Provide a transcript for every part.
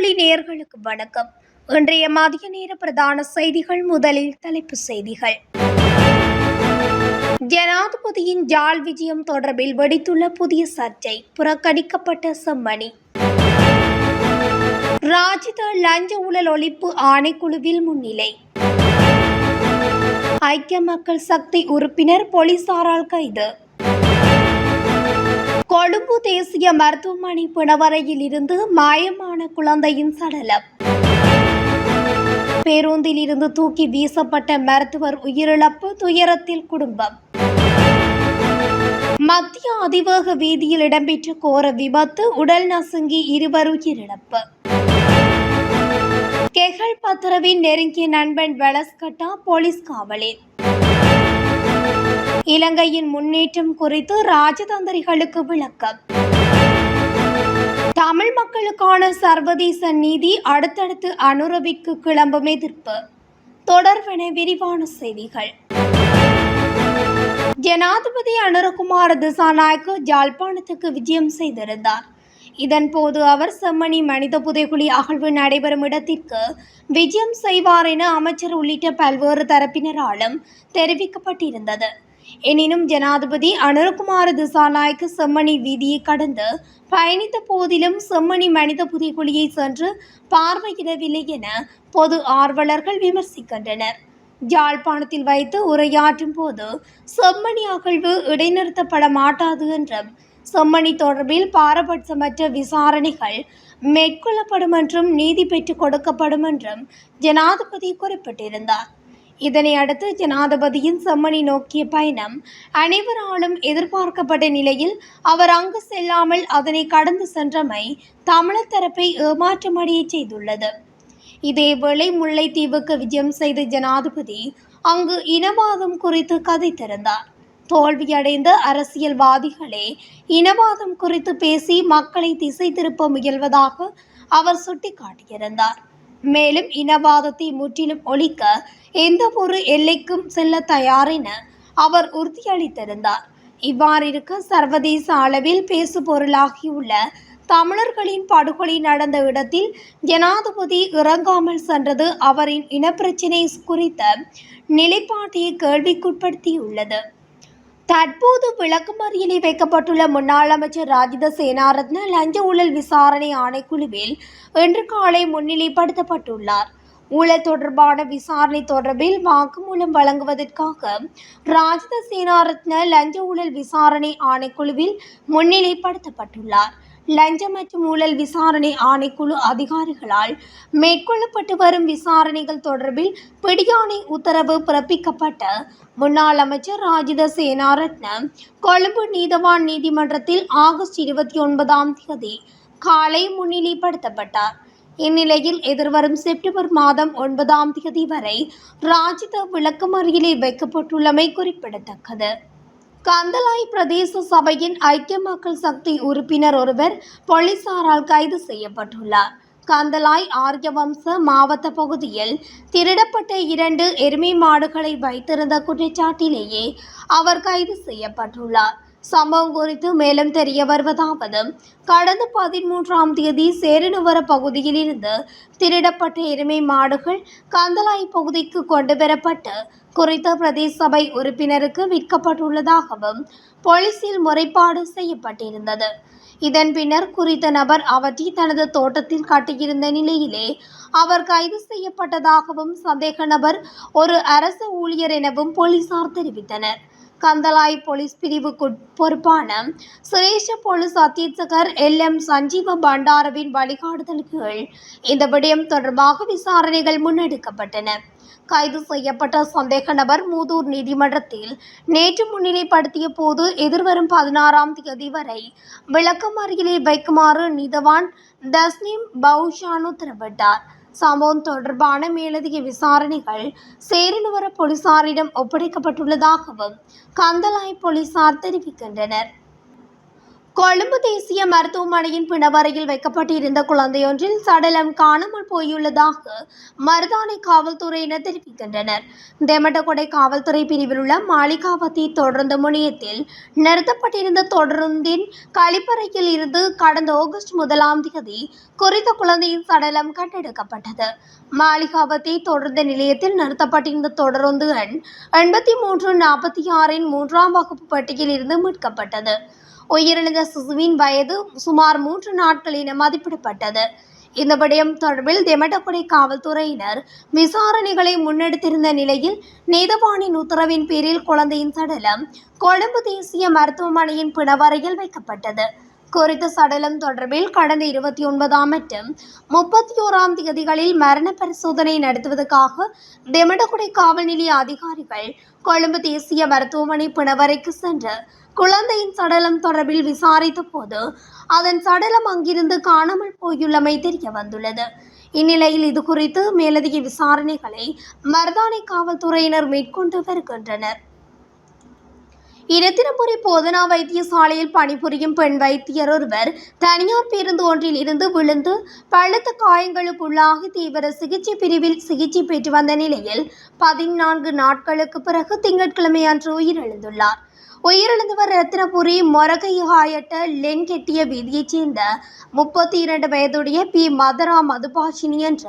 தமிழொலி நேர்களுக்கு வணக்கம். இன்றைய மதிய நேர பிரதான செய்திகள் முதலில் தலைப்பு செய்திகள். ஜனாதிபதியின் ஜால் விஜயம் தொடர்பில் வெடித்துள்ள புதிய சர்ச்சை புறக்கணிக்கப்பட்ட செம்மணி. ராஜித லஞ்ச ஊழல் ஒழிப்பு ஆணைக்குழுவில் முன்னிலை. ஐக்கிய மக்கள் சக்தி உறுப்பினர் போலீசாரால் கைது. கொழும்பு தேசிய மருத்துவமனை பிணவரையில் இருந்து மாயமான குழந்தையின் சடலம். பேருந்தில் இருந்து தூக்கி வீசப்பட்ட மருத்துவர் உயிரிழப்பு துயரத்தில் குடும்பம். மத்திய அதிவேக வீதியில் இடம்பெற்ற கோர விபத்து உடல் நசுங்கி இருவர் உயிரிழப்பு. கெகல் பத்ரவின் நெருங்கிய நண்பன் வெலஸ்கட்டா போலீஸ் காவலில். இலங்கையின் முன்னேற்றம் குறித்து ராஜதந்திரிகளுக்கு விளக்கம். தமிழ் மக்களுக்கான சர்வதேச நீதி அடுத்தடுத்து அனுரவிக்கு கிளம்பும் எதிர்ப்பு. தொடர்பென விரிவான செய்திகள். ஜனாதிபதி அனுரகுமார திசாநாயக்கு ஜாழ்ப்பாணத்துக்கு விஜயம் செய்திருந்தார். இதன்போது அவர் செம்மணி மனித புதைகுழி அகழ்வு நடைபெறும் இடத்திற்கு விஜயம் செய்வார் என அமைச்சர் உள்ளிட்ட பல்வேறு தரப்பினராலும் தெரிவிக்கப்பட்டிருந்தது. எனினும் ஜனாதிபதி அனுரகுமார திசாநாயக்கு செம்மணி வீதியை கடந்து பயணித்த போதிலும் செம்மணி மனித புதைகுழியை சென்று பார்வையிடவில்லை என பொது ஆர்வலர்கள் விமர்சிக்கின்றனர். யாழ்ப்பாணத்தில் வைத்து உரையாற்றும் போது செம்மணி அகழ்வு இடைநிறுத்தப்பட மாட்டாது என்றும் செம்மணி தொடர்பில் பாரபட்சமற்ற விசாரணைகள் மேற்கொள்ளப்படும் என்றும் நீதி பெற்றுக் கொடுக்கப்படும் என்றும் ஜனாதிபதி குறிப்பிட்டிருந்தார். இதனை அடுத்து ஜனாதிபதியின் செம்மணி நோக்கிய பயணம் அனைவராலும் எதிர்பார்க்கப்பட்ட நிலையில் அவர் அங்கு செல்லாமல் அதனை கடந்து சென்றமை தமிழர் தரப்பை ஏமாற்றமடைய செய்துள்ளது. இதேவேளை முல்லைத்தீவுக்கு விஜயம் செய்த ஜனாதிபதி அங்கு இனவாதம் குறித்து கதைத்திருந்தார். தோல்வியடைந்த அரசியல்வாதிகளே இனவாதம் குறித்து பேசி மக்களை திசை திருப்ப முயல்வதாக அவர் சுட்டிக்காட்டியிருந்தார். மேலும் இனவாதத்தை முற்றிலும் ஒழிக்க எந்த ஒரு எல்லைக்கும் செல்ல தயார் என அவர் உறுதியளித்திருந்தார். இவ்வாறிருக்க சர்வதேச அளவில் பேசுபொருளாகியுள்ள தமிழர்களின் படுகொலை நடந்த இடத்தில் ஜனாதிபதி இறங்காமல் சென்றது அவரின் இனப்பிரச்சினை குறித்த நிலைப்பாட்டை கேள்விக்குட்படுத்தியுள்ளது. தற்போது விளக்குமறியலை வைக்கப்பட்டுள்ள முன்னாள் அமைச்சர் ராஜித சேனாரத்ன லஞ்ச ஊழல் விசாரணை ஆணைக்குழுவில் இன்று காலை முன்னிலைப்படுத்தப்பட்டுள்ளார். ஊழல் தொடர்பான விசாரணை தொடர்பில் வாக்குமூலம் வழங்குவதற்காக ராஜித சேனாரத்ன லஞ்ச ஊழல் விசாரணை ஆணைக்குழுவில் முன்னிலைப்படுத்தப்பட்டுள்ளார். லஞ்சம் மற்றும் ஊழல் விசாரணை ஆணைக்குழு அதிகாரிகளால் மேற்கொள்ளப்பட்டு வரும் விசாரணைகள் தொடர்பில் பிடியாணை உத்தரவு பிறப்பிக்கப்பட்ட முன்னாள் அமைச்சர் ராஜித சேனாரத்ன கொழும்பு நீதவான் நீதிமன்றத்தில் ஆகஸ்ட் இருபத்தி ஒன்பதாம் தேதி காலை முன்னிலைப்படுத்தப்பட்டார். இந்நிலையில் எதிர்வரும் செப்டம்பர் மாதம் ஒன்பதாம் தேதி வரை ராஜித விளக்கமறியலில் வைக்கப்பட்டுள்ளமை குறிப்பிடத்தக்கது. கந்தலாய் பிரதேச சபையின் ஐக்கிய மக்கள் சக்தி உறுப்பினர் ஒருவர் போலீசாரால் கைது செய்யப்பட்டுள்ளார். கந்தலாய் ஆரியவம்ச மாவட்ட பகுதியில் திருடப்பட்ட இரண்டு எருமை மாடுகளை வைத்திருந்த குற்றச்சாட்டிலேயே அவர் கைது செய்யப்பட்டுள்ளார். சம்பவம் குறித்து மேலும் தெரிய வருவதாவது கடந்த பதிமூன்றாம் தேதி சேரனுவர பகுதியில் இருந்து திருடப்பட்ட எருமை மாடுகள் கந்தலாய் பகுதிக்கு கொண்டு வரப்பட்டு குறித்த பிரதேச சபை உறுப்பினருக்கு விற்கப்பட்டுள்ளதாகவும் போலீசில் முறைப்பாடு செய்யப்பட்டிருந்தது. இதன் பின்னர் குறித்த நபர் அவற்றை தனது தோட்டத்தில் கட்டியிருந்த நிலையிலே அவர் கைது செய்யப்பட்டதாகவும் சந்தேக நபர் ஒரு அரசு ஊழியர் எனவும் போலீசார் தெரிவித்தனர். கந்தலாய் போலீஸ் பிரிவுக்கு பொறுப்பான சுரேஷ போலீஸ் அத்தீட்சகர் எல். எம். சஞ்சீவ பண்டாரவின் வழிகாட்டுதல் கீழ் இந்த விடயம் தொடர்பாக விசாரணைகள் முன்னெடுக்கப்பட்டன. கைது செய்யப்பட்ட சந்தேக நபர் மூதூர் நீதிமன்றத்தில் நேற்று முன்னிலைப்படுத்திய போது எதிர்வரும் பதினாறாம் தேதி வரை விளக்கமறியலை வைக்குமாறு நீதவான் தஸ்னிம் பவுஷானு உத்தரவிட்டார். சம்பவம் தொடர்பான மேலதிக விசாரணைகள் சேரனுவர போலீசாரிடம் ஒப்படைக்கப்பட்டுள்ளதாகவும் கந்தலாய் போலீசார் தெரிவிக்கின்றனர். கொழும்பு தேசிய மருத்துவமனையின் பிணவரையில் வைக்கப்பட்டிருந்த குழந்தையொன்றில் சடலம் காணாமல் போயுள்ளதாக மருதானை காவல்துறையினர் தெரிவிக்கின்றனர். தெமட்டகொடை காவல்துறை பிரிவில் உள்ள மாளிகாவதி தொடர்ந்து முனையத்தில் நிறுத்தப்பட்டிருந்த தொடருந்தின் கழிப்பறையில் இருந்து கடந்த ஆகஸ்ட் முதலாம் தேதி குறித்த குழந்தையின் சடலம் கண்டெடுக்கப்பட்டது. மாளிகாவதி தொடர்ந்த நிலையத்தில் நிறுத்தப்பட்டிருந்த தொடருந்து எண் எண்பத்தி மூன்று நாற்பத்தி ஆறின் மூன்றாம் வகுப்பு பட்டியில் இருந்து மீட்கப்பட்டது. உயிரிழந்த சிசுவின் வயது சுமார் மூன்று நாட்கள் என மதிப்பிடப்பட்டது. இந்த விடயம் தொடர்பில் தெமட்டக்குடி காவல்துறையினர் விசாரணைகளை முன்னெடுத்திருந்த நிலையில் நீதவானின் உத்தரவின் பேரில் குழந்தையின் சடலம் கொழும்பு தேசிய மருத்துவமனையின் பிணவரையில் வைக்கப்பட்டது. குறித்த சடலம் தொடர்பில் கடந்த இருபத்தி ஒன்பதாம் மற்றும் முப்பத்தி ஓராம் தேதிகளில் மரண பரிசோதனை நடத்துவதற்காக தெமடகுடை காவல் நிலைய அதிகாரிகள் கொழும்பு தேசிய மருத்துவமனை பிணவரைக்கு சென்று குழந்தையின் சடலம் தொடர்பில் விசாரித்த போது அதன் சடலம் அங்கிருந்து காணாமல் போயுள்ளமை தெரிய வந்துள்ளது இந்நிலையில் இது குறித்து மேலதிக விசாரணைகளை மர்தானி காவல்துறையினர் மேற்கொண்டு வருகின்றனர். இரத்தினபுரி போதனா வைத்தியசாலையில் பணிபுரியும் பெண் வைத்தியர் ஒருவர் தனியார் பேருந்து ஒன்றில் இருந்து விழுந்து பழுத்த காயங்களுக்குள்ளாகி தீவிர சிகிச்சை பிரிவில் சிகிச்சை பெற்று வந்த நிலையில் பதினான்கு நாட்களுக்கு பிறகு திங்கட்கிழமை அன்று உயிரிழந்துள்ளார். உயிரிழந்தவர் ரத்னபுரி மொரகையாயட்ட லென் கெட்டிய வீதியைச் சேர்ந்த முப்பத்தி இரண்டு வயதுடைய பி. மதரா மதுபாஷினி என்ற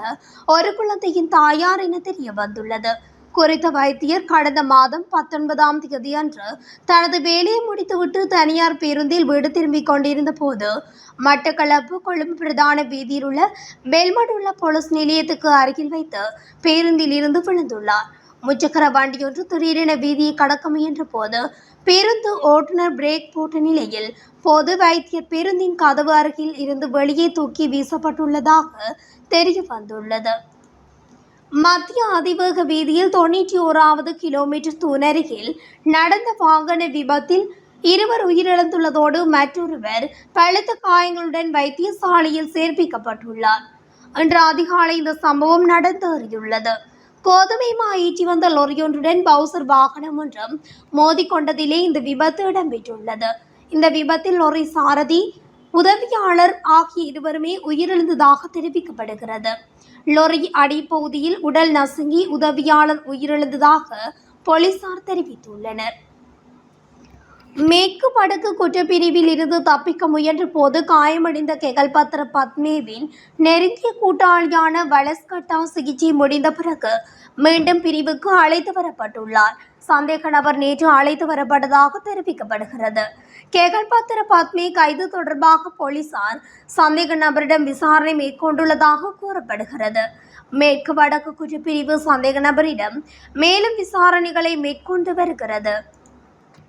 ஒரு குழந்தையின் தாயார் என தெரிய வந்துள்ளது குறித்த வைத்தியர் கடந்த மாதம் பத்தொன்பதாம் தேதி அன்று தனது வேலையை முடித்துவிட்டு தனியார் பேருந்தில் வீடு திரும்பிக் கொண்டிருந்த போது மட்டக்களப்பு கொழும்பு பிரதான வீதியில் உள்ள பெல்மடுள்ள போலீஸ் நிலையத்துக்கு அருகில் வைத்து பேருந்தில் இருந்து விழுந்துள்ளார். முச்சக்கர வண்டியொன்று திடீரென வீதியை கடக்க முயன்ற போது பேருந்து ஓட்டுநர் பிரேக் போட்ட நிலையில் பொது வைத்தியர் பேருந்தின் கதவு அருகில் இருந்து வெளியே தூக்கி வீசப்பட்டுள்ளதாக தெரிய வந்துள்ளது. மத்திய அதிவேக வீதியில் தொண்ணூற்றி ஓராவது கிலோமீட்டர் தூணருகில் நடந்த வாகன விபத்தில் இருவர் உயிரிழந்துள்ளதோடு மற்றொருவர் பழுத்த காயங்களுடன் வைத்தியசாலையில் சேர்ப்பிக்கப்பட்டுள்ளார். இன்று அதிகாலை இந்த சம்பவம் நடந்தேறியுள்ளது கோதுமை மா ஏற்றி வந்த லொரியொன்றுடன் பவுசர் வாகனம் ஒன்றும் மோதிக்கொண்டதிலே இந்த விபத்து இடம்பெற்றுள்ளது. இந்த விபத்தில் லொரி சாரதி உதவியாளர் ஆகிய இருவருமே உயிரிழந்ததாக தெரிவிக்கப்படுகிறது. லொரி அடிப்பகுதியில் உடல் நசுங்கி உதவியாளர் உயிரிழந்ததாக போலீசார் தெரிவித்துள்ளனர். மேற்கு வடக்கு குற்றப்பிரிவில் இருந்து தப்பிக்க முயன்ற போது காயமடைந்த கெகல்பத்ர பத்மேவின் நெருங்கிய கூட்டாளியான வலஸ்கட்டா சிகிச்சை முடிந்த பிறகு மீண்டும் பிரிவுக்கு அழைத்து வரப்பட்டுள்ளார். சந்தேக நபர் நேற்று அழைத்து வரப்பட்டதாக தெரிவிக்கப்படுகிறது. கேகல்பத்திர பத்மே கைது தொடர்பாக போலீசார் சந்தேக நபரிடம் விசாரணை மேற்கொண்டுள்ளதாக கூறப்படுகிறது. மேற்கு வடக்கு குற்றப்பிரிவு சந்தேக நபரிடம் மேலும் விசாரணைகளை மேற்கொண்டு வருகிறது.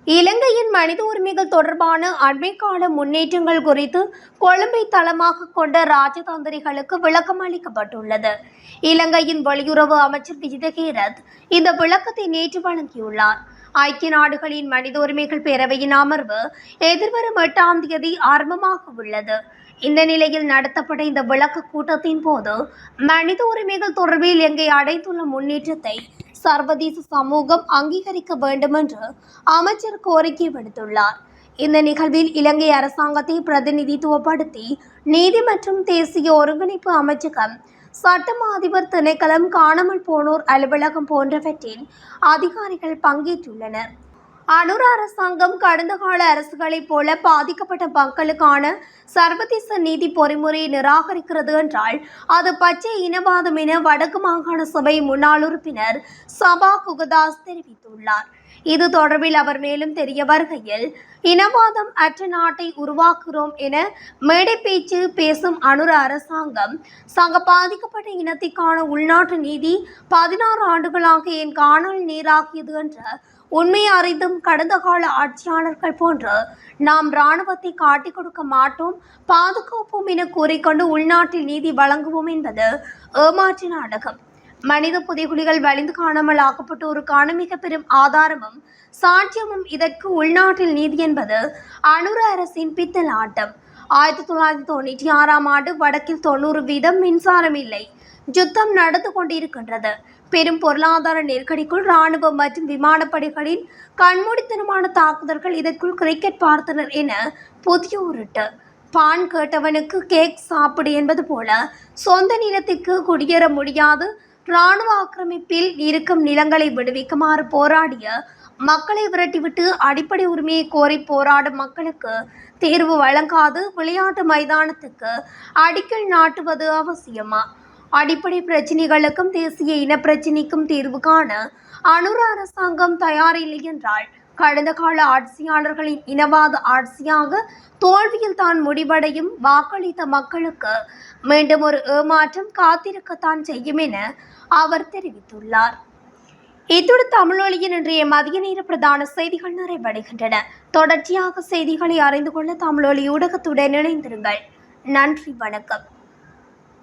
இலங்கையின் மனித உரிமைகள் தொடர்பான அண்மைக்கால முன்னேற்றங்கள் குறித்து கொழும்பை தளமாக கொண்ட ராஜதந்திரிகளுக்கு விளக்கம் அளிக்கப்பட்டுள்ளது. இலங்கையின் வெளியுறவு அமைச்சர் விஜிதகீரத் இந்த விளக்கத்தை நேற்று வழங்கியுள்ளார். ஐக்கிய நாடுகளின் மனித உரிமைகள் பேரவையின் அமர்வு எதிர்வரும் எட்டாம் தேதி ஆரம்பமாக உள்ளது. இந்த நிலையில் நடத்தப்பட்ட இந்த விளக்க கூட்டத்தின் போது மனித உரிமைகள் தொடர்பில் இலங்கை அடைந்துள்ள முன்னேற்றத்தை சர்வதேச சமூகம் அங்கீகரிக்க வேண்டும் என்று அமைச்சர் கோரிக்கை விடுத்துள்ளார். இந்த நிகழ்வில் இலங்கை அரசாங்கத்தை பிரதிநிதித்துவப்படுத்தி நீதி மற்றும் தேசிய ஒருங்கிணைப்பு அமைச்சகம் சட்டமா அதிபர் திணைக்களம் காணாமல் போனோர் அலுவலகம் போன்றவற்றில் அதிகாரிகள் பங்கேற்றுள்ளனர். அனுர அரசாங்கம் கடந்த கால அரசுகளைப் போல பாதிக்கப்பட்ட மக்களுக்கான சர்வதேச நீதி பொறிமுறையை நிராகரிக்கிறது என்றால் அது பச்சை இனவாதம் என வடக்கு மாகாண சபை முன்னாள் உறுப்பினர் சபா குகதாஸ் தெரிவித்துள்ளார். இது தொடர்பில் அவர் மேலும் தெரிய வருகையில் இனவாதம் அற்ற நாட்டை உருவாக்குகிறோம் என மேடை பேச்சு பேசும் அனுர அரசாங்கம் சங்க பாதிக்கப்பட்ட இனத்திற்கான உள்நாட்டு நீதி பதினாறு ஆண்டுகளாக என் காணல் நீராகியது என்ற உண்மை அறிந்தும் கடந்த கால ஆட்சியாளர்கள் போன்று நாம் இராணுவத்தை காட்டிக் கொடுக்க மாட்டோம் பாதுகாப்போம் என கூறிக்கொண்டு உள்நாட்டில் நீதி வழங்குவோம் என்பது ஏமாற்று நாடகம். மனித புதைகுலிகள் வலிந்து காணாமல் ஆக்கப்பட்டோருக்கான மிக பெரும் ஆதாரமும் சாட்சியமும் இதற்கு உள்நாட்டில் நீதி என்பது அனுர அரசின் பித்தல் ஆட்டம். ஆயிரத்தி தொள்ளாயிரத்தி தொண்ணூற்றி ஆறாம் ஆண்டு வடக்கில் தொண்ணூறு வீதம் மின்சாரம் இல்லை. யுத்தம் நடந்து கொண்டிருக்கின்றது. பெரும் பொருளாதார நெருக்கடிக்குள் ராணுவம் மற்றும் விமானப்படைகளின் கண்மூடித்தனமான தாக்குதல்கள் இதற்குள் கிரிக்கெட் பார்த்தனர் என புதிய உருட்டு. பான் கேட்டவனுக்கு கேக் சாப்பிடு என்பது போல சொந்த நிலத்திற்கு குடியேற முடியாது. ராணுவ ஆக்கிரமிப்பில் இருக்கும் நிலங்களை விடுவிக்குமாறு போராடிய மக்களை விரட்டிவிட்டு அடிப்படை உரிமையை கோரி போராடும் மக்களுக்கு தேர்வு வழங்காது. விளையாட்டு மைதானத்துக்கு அடிக்கல் நாட்டுவது அவசியமா? அடிப்படை பிரச்சினைகளுக்கும் தேசிய இன பிரச்சினைக்கும் தீர்வு காண அனுர அரசாங்கம் தயாரில்லை என்றால் கடந்த கால ஆட்சியாளர்களின் இனவாத ஆட்சியாக தோல்வியில் தான் முடிவடையும் வாக்களித்த மக்களுக்கு மீண்டும் ஒரு ஏமாற்றம் காத்திருக்கத்தான் செய்யும் என அவர் தெரிவித்துள்ளார். இத்துடன் தமிழொலியின் இன்றைய மதிய நேர பிரதான செய்திகள் நிறைவடைகின்றன. தொடர்ச்சியாக செய்திகளை அறிந்து கொள்ள தமிழொலி ஊடகத்துடன் இணைந்திருங்கள். நன்றி வணக்கம்.